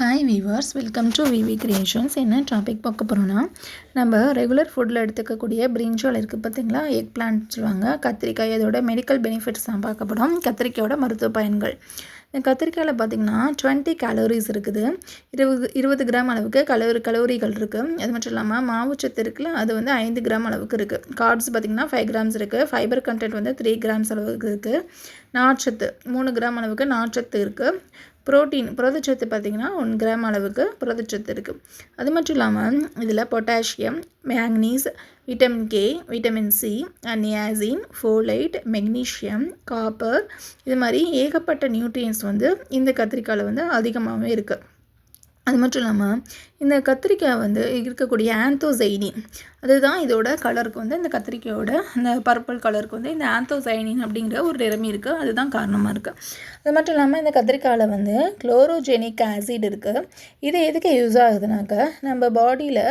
Hi viewers welcome to VV Creations என்ன topic பார்க்க போகிறோன்னா நம்ம ரெகுலர் ஃபுட்டில் எடுத்துக்கக்கூடிய பிரிஞ்சால் இருக்குது பார்த்தீங்களா? எக் பிளான்ட் சொல்லுவாங்க. கத்திரிக்காய் அதோட மெடிக்கல் பெனிஃபிட்ஸ் தான் பார்க்கப்படும் கத்திரிக்காயோட மருத்துவ பயன்கள். இந்த கத்திரிக்காயில் பார்த்திங்கன்னா டுவெண்ட்டி கேலோரிஸ் இருக்குது. இருபது இருபது கிராம் அளவுக்கு கலோரி கலோரிகள் இருக்குது அது மட்டும் இல்லாமல் மாவுச்சத்து இருக்குல்ல அது வந்து ஐந்து கிராம் அளவுக்கு இருக்குது கார்ட்ஸ் பார்த்திங்கன்னா ஃபைவ் கிராம்ஸ் இருக்குது ஃபைபர் கண்டென்ட் வந்து த்ரீ கிராம்ஸ் அளவுக்கு இருக்குது நார்ச்சத்து மூணு கிராம் அளவுக்கு நார்ச்சத்து இருக்குது புரோட்டீன் புரதச்சத்து பார்த்திங்கன்னா ஒன் கிராம் அளவுக்கு புரதச்சத்து இருக்குது அது மட்டும் இல்லாமல் இதில் potassium manganese vitamin K vitamin C niacin folate magnesium copper இது மாதிரி ஏகப்பட்ட நியூட்ரியன்ஸ் வந்து இந்த கத்திரிக்காயில் வந்து அதிகமாகவே இருக்குது அது மட்டும் இல்லாமல் இந்த கத்திரிக்காய் வந்து இருக்கக்கூடிய ஆந்தோசைனின் அதுதான் இதோட கலருக்கு வந்து இந்த கத்திரிக்காயோட இந்த பர்பிள் கலருக்கு வந்து இந்த ஆந்தோசைனின் அப்படிங்கிற ஒரு நிறமி இருக்குது அதுதான் காரணமாக இருக்குது அது மட்டும் இல்லாமல் இந்த கத்திரிக்காயில் வந்து குளோரோஜெனிக் ஆசிட் இருக்குது இது எதுக்கு யூஸ் ஆகுதுனாக்க நம்ம பாடியில்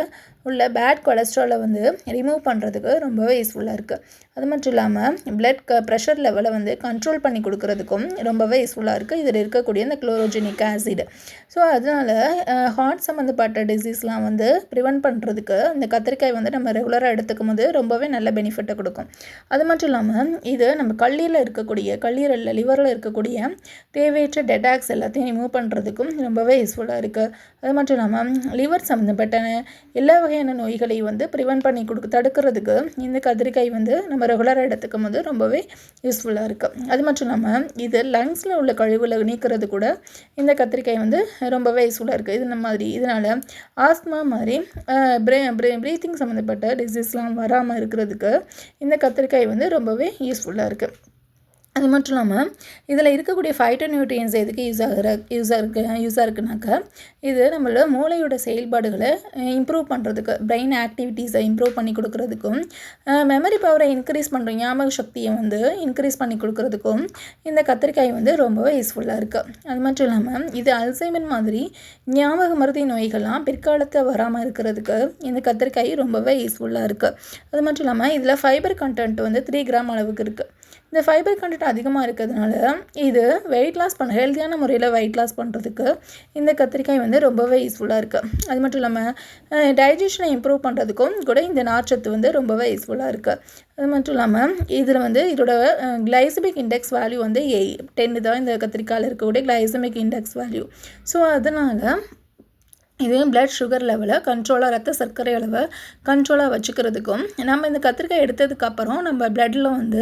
உள்ள பேட் கொலஸ்ட்ராலை வந்து ரிமூவ் பண்ணுறதுக்கு ரொம்பவே யூஸ்ஃபுல்லாக இருக்குது அது மட்டும் இல்லாமல் பிளட் க ப்ரெஷர் லெவலை வந்து கண்ட்ரோல் பண்ணி கொடுக்குறதுக்கும் ரொம்பவே யூஸ்ஃபுல்லாக இருக்குது இதில் இருக்கக்கூடிய இந்த குளோரோஜெனிக் ஆசிட் ஸோ அதனால் ஹார்ட் சம்மந்தப்பட்ட டிசீஸ்லாம் வந்து ப்ரிவெண்ட் பண்ணுறதுக்கு இந்த கத்திரிக்காய் வந்து நம்ம ரெகுலராக எடுத்துக்கும் போது ரொம்பவே நல்ல பெனிஃபிட்டை கொடுக்கும். அது மட்டும் இல்லாமல் இது நம்ம கல்லீரில் இருக்கக்கூடிய கல்லீரலில் லிவரில் இருக்கக்கூடிய தேவையற்ற டெடாக்ஸ் எல்லாத்தையும் ரிமூவ் பண்ணுறதுக்கும் ரொம்பவே யூஸ்ஃபுல்லாக இருக்குது அது மட்டும் இல்லாமல் லிவர் சம்மந்தப்பட்ட எல்லா வகையான நோய்களை வந்து ப்ரிவெண்ட் பண்ணி கொடுக்க தடுக்கிறதுக்கு இந்த கத்திரிக்காய் வந்து நம்ம ரெகுலராக எடுத்துக்கும் போது ரொம்பவே யூஸ்ஃபுல்லாக இருக்குது அது மட்டும் இல்லாமல் இது லங்ஸில் உள்ள கழிவுகளை நீக்கிறது கூட இந்த கத்திரிக்காய் வந்து ரொம்பவே யூஸ்ஃபுல்லாக இருக்குது இது இந்த மாதிரி இதனால் ஆஸ்மா மாதிரி ப்ரே ப்ரே ப்ரீத்திங் சம்மந்தப்பட்ட டிசீஸ்லாம் வராமல் இருக்கிறதுக்கு இந்த கத்திரிக்காய் வந்து ரொம்பவே யூஸ்ஃபுல்லாக இருக்குது அது மட்டும் இல்லாமல் இதில் இருக்கக்கூடிய ஃபைட்டோ நியூட்ரியன்ஸ் எதுக்கு யூஸ் ஆகிற யூஸ் இருக்கு யூஸாக இருக்குனாக்கா இது நம்மளோட மூளையோட செயல்பாடுகளை இம்ப்ரூவ் பண்ணுறதுக்கு பிரெயின் ஆக்டிவிட்டீஸை இம்ப்ரூவ் பண்ணி கொடுக்குறதுக்கும் மெமரி பவரை இன்க்ரீஸ் பண்ணுற ஞாபக சக்தியை வந்து இன்க்ரீஸ் பண்ணி கொடுக்குறதுக்கும் இந்த கத்திரிக்காய் வந்து ரொம்பவே யூஸ்ஃபுல்லாக இருக்குது அது மட்டும் இல்லாமல் இது அல்சைமன் மாதிரி ஞாபக மருதி நோய்கள்லாம் பிற்காலத்தில் வராமல் இருக்கிறதுக்கு இந்த கத்திரிக்காய் ரொம்பவே யூஸ்ஃபுல்லாக இருக்குது அது மட்டும் இல்லாமல் இதில் ஃபைபர் கண்டென்ட் வந்து த்ரீ கிராம் அளவுக்கு இருக்குது இந்த ஃபைபர் கண்டென்ட் அதிகமாக இருக்கிறதுனால இது வெயிட் லாஸ் பண்ண ஹெல்த்தியான முறையில் வெயிட் லாஸ் பண்ணுறதுக்கு இந்த கத்திரிக்காய் வந்து ரொம்பவே யூஸ்ஃபுல்லாக இருக்குது அது மட்டும் இல்லாமல் டைஜஷனை இம்ப்ரூவ் பண்ணுறதுக்கும் கூட இந்த நார்ச்சத்து வந்து ரொம்பவே யூஸ்ஃபுல்லாக இருக்குது அது மட்டும் இல்லாமல் இதில் வந்து இதோட கிளைசமிக் இண்டெக்ஸ் வேல்யூ வந்து எய் டென்னு தான் இந்த கத்திரிக்காயில் இருக்கக்கூடிய கிளைசமிக் இண்டெக்ஸ் வேல்யூ ஸோ அதனால் இது பிளட் சுகர் லெவலை கண்ட்ரோலாக ரத்த சர்க்கரை அளவை கண்ட்ரோலாக வச்சுக்கிறதுக்கும் நம்ம இந்த கத்திரிக்காய் எடுத்ததுக்கப்புறம் நம்ம பிளட்டில் வந்து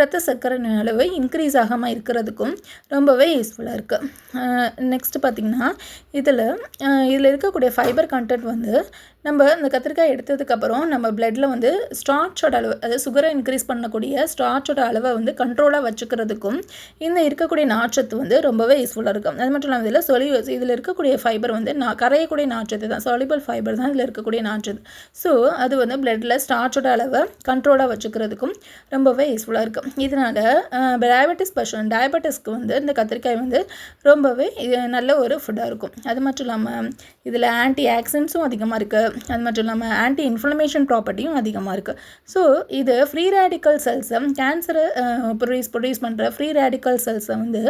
ரத்த சர்க்கரை அளவு இன்க்ரீஸ் ஆகாமல் இருக்கிறதுக்கும் ரொம்பவே யூஸ்ஃபுல்லாக இருக்குது நெக்ஸ்ட்டு பார்த்திங்கன்னா இதில் இதில் இருக்கக்கூடிய ஃபைபர் கண்டென்ட் வந்து நம்ம இந்த கத்திரிக்காய் எடுத்ததுக்கப்புறம் நம்ம பிளட்டில் வந்து ஸ்டார்ச்சோட அளவு அதாவது சுகரை இன்க்ரீஸ் பண்ணக்கூடிய ஸ்டார்ச்சோட அளவை வந்து கண்ட்ரோலாக வச்சுக்கிறதுக்கும் இந்த இருக்கக்கூடிய நார்ச்சத்து வந்து ரொம்பவே யூஸ்ஃபுல்லாக இருக்கும் அது மட்டும் இல்லாமல் இதில் சொல்லி இதில் இருக்கக்கூடிய ஃபைபர் வந்து நான் கரையக்கூடிய நாற்றது தான் சொலிபல் ஃபைபர் தான் இதில் இருக்கக்கூடிய நாற்றது ஸோ அது வந்து பிளட்டில் ஸ்டார்ச்சோட அளவை கண்ட்ரோலாக வச்சுக்கிறதுக்கும் ரொம்பவே யூஸ்ஃபுல்லாக இருக்கும் இதனால் டயபெட்டிஸ் பர்சன் டயபெட்டிஸ்க்கு வந்து இந்த கத்திரிக்காய் வந்து ரொம்பவே நல்ல ஒரு ஃபுட்டாக இருக்கும். அது மட்டும் இல்லாமல் இதில் ஆன்டி ஆக்சிடென்ட்ஸும் அதிகமாக இருக்குது அது மட்டும் இல்லாமல் ஆன்டி இன்ஃப்ளமேஷன் ப்ராப்பர்ட்டியும் அதிகமாக இருக்குது ஸோ இது ஃப்ரீ ரேடிக்கல் செல்ஸை கேன்சரை ப்ரொடியூஸ் ப்ரொடியூஸ் பண்ணுற ஃப்ரீ ரேடிக்கல் செல்ஸை வந்து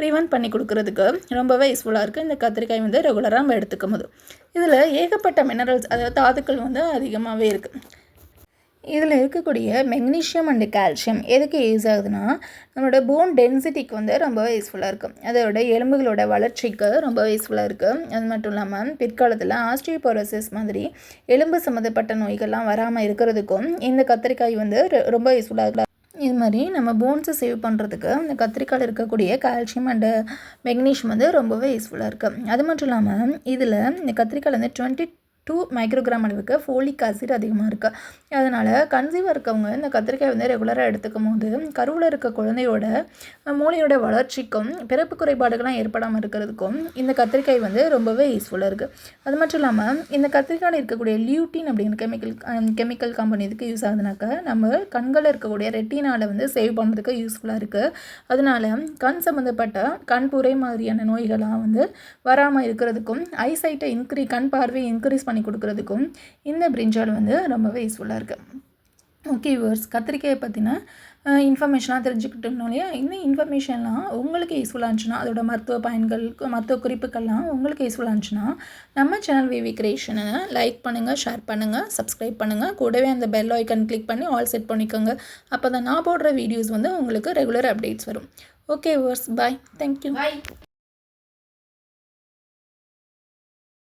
ப்ரிவென்ட் பண்ணி கொடுக்குறதுக்கு ரொம்பவே யூஸ்ஃபுல்லாக இருக்குது இந்த கத்திரிக்காய் வந்து ரெகுலராக நம்ம போது இதில் ஏகப்பட்ட மினரல்ஸ் அதாவது தாதுக்கள் வந்து அதிகமாகவே இருக்குது இதில் இருக்கக்கூடிய மெக்னீஷியம் அண்டு கால்சியம் எதுக்கு யூஸ் ஆகுதுன்னா நம்மளோட போன் டென்சிட்டிக்கு வந்து ரொம்பவே யூஸ்ஃபுல்லாக இருக்கும் அதோட எலும்புகளோட வளர்ச்சிக்கு ரொம்ப யூஸ்ஃபுல்லாக இருக்குது அது மட்டும் இல்லாமல் பிற்காலத்தில் ஆஸ்ட்ரியோபோரோசிஸ் மாதிரி எலும்பு சம்மந்தப்பட்ட நோய்கள்லாம் வராமல் இருக்கிறதுக்கும் இந்த கத்திரிக்காய் வந்து ரொம்ப யூஸ்ஃபுல்லாக இது மாதிரி நம்ம போன்ஸை சேவ் பண்ணுறதுக்கு இந்த கத்திரிக்காயில் இருக்கக்கூடிய கால்சியம் அண்டு மெக்னீஷியம் வந்து ரொம்பவே யூஸ்ஃபுல்லாக இருக்குது அது மட்டும் இல்லாமல் இதில் இந்த கத்திரிக்காயில் வந்து டுவெண்ட்டி டூ மைக்ரோகிராம் அளவுக்கு ஃபோலிக் ஆசிட் அதிகமாக இருக்குது அதனால் கன்சீவாக இருக்கவங்க இந்த கத்திரிக்காய் வந்து ரெகுலராக எடுத்துக்கும் போது கருவில் இருக்க குழந்தையோட மூளையோட வளர்ச்சிக்கும் பிறப்பு குறைபாடுகள்லாம் ஏற்படாமல் இருக்கிறதுக்கும் இந்த கத்திரிக்காய் வந்து ரொம்பவே யூஸ்ஃபுல்லாக இருக்குது அது மட்டும் இல்லாமல் இந்த கத்திரிக்காயில் இருக்கக்கூடிய லியூட்டின் அப்படிங்கிற கெமிக்கல் கெமிக்கல் கம்பெனி இதுக்கு யூஸ் ஆகுதுனாக்கா நம்ம கண்களில் இருக்கக்கூடிய ரெட்டினாவில் வந்து சேவ் பண்ணுறதுக்கு யூஸ்ஃபுல்லாக இருக்குது அதனால் கண் சம்மந்தப்பட்ட கண் புரை மாதிரியான நோய்கள்லாம் வந்து வராமல் இருக்கிறதுக்கும் ஐசைட்டை இன்க்ரீ கண் பார்வையை இன்க்ரீஸ் பண்ணி பண்ணி கொடுக்குறதுக்கும் இந்த பிரிஞ்சால் வந்து ரொம்பவே யூஸ்ஃபுல்லாக இருக்குது ஓகே வியூவர்ஸ் கத்திரிக்காயை பற்றின இன்ஃபர்மேஷனாக தெரிஞ்சுக்கிட்டோம் இல்லையா? இந்த இன்ஃபர்மேஷன்லாம் உங்களுக்கு யூஸ்ஃபுல்லாக இருந்துச்சுன்னா அதோட மருத்துவ பயன்கள் மருத்துவ குறிப்புகள்லாம் உங்களுக்கு யூஸ்ஃபுல்லாக இருந்துச்சுன்னா நம்ம சேனல் விவி கிரியேஷனை லைக் பண்ணுங்கள் ஷேர் பண்ணுங்கள் சப்ஸ்கிரைப் பண்ணுங்கள் கூடவே அந்த பெல் ஐக்கன் கிளிக் பண்ணி ஆல் செட் பண்ணிக்கோங்க. அப்போ தான் நான் போடுற வீடியோஸ் வந்து உங்களுக்கு ரெகுலர் அப்டேட்ஸ் வரும். Okay viewers bye thank you bye